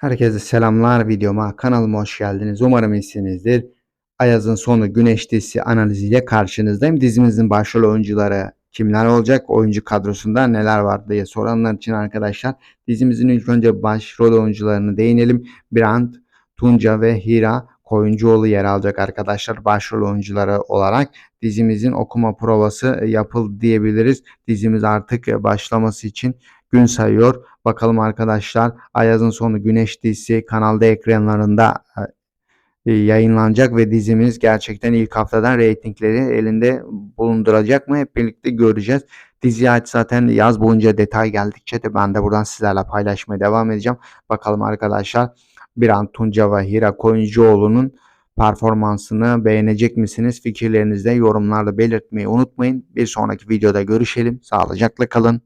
Herkese selamlar videoma kanalıma hoş geldiniz. Umarım iyisinizdir. Ayaz'ın sonu Güneş dizisi analiziyle karşınızdayım. Dizimizin başrol oyuncuları kimler olacak? Oyuncu kadrosunda neler var diye soranlar için arkadaşlar dizimizin ilk önce başrol oyuncularını değinelim. Brand, Tunca ve Hira Koyuncuoğlu yer alacak arkadaşlar başrol oyuncuları olarak. Dizimizin okuma provası yapıldı diyebiliriz. Dizimiz artık başlaması için gün sayıyor. Bakalım arkadaşlar Ayaz'ın sonu Güneş dizisi kanalda ekranlarında e, yayınlanacak ve dizimiz gerçekten ilk haftadan reytingleri elinde bulunduracak mı hep birlikte göreceğiz. Diziye ait zaten yaz boyunca detay geldikçe de ben de buradan sizlerle paylaşmaya devam edeceğim. Bakalım arkadaşlar Biran Tunca ve Koyuncuoğlu'nun performansını beğenecek misiniz? Fikirlerinizi de yorumlarda belirtmeyi unutmayın. Bir sonraki videoda görüşelim. Sağlıcakla kalın.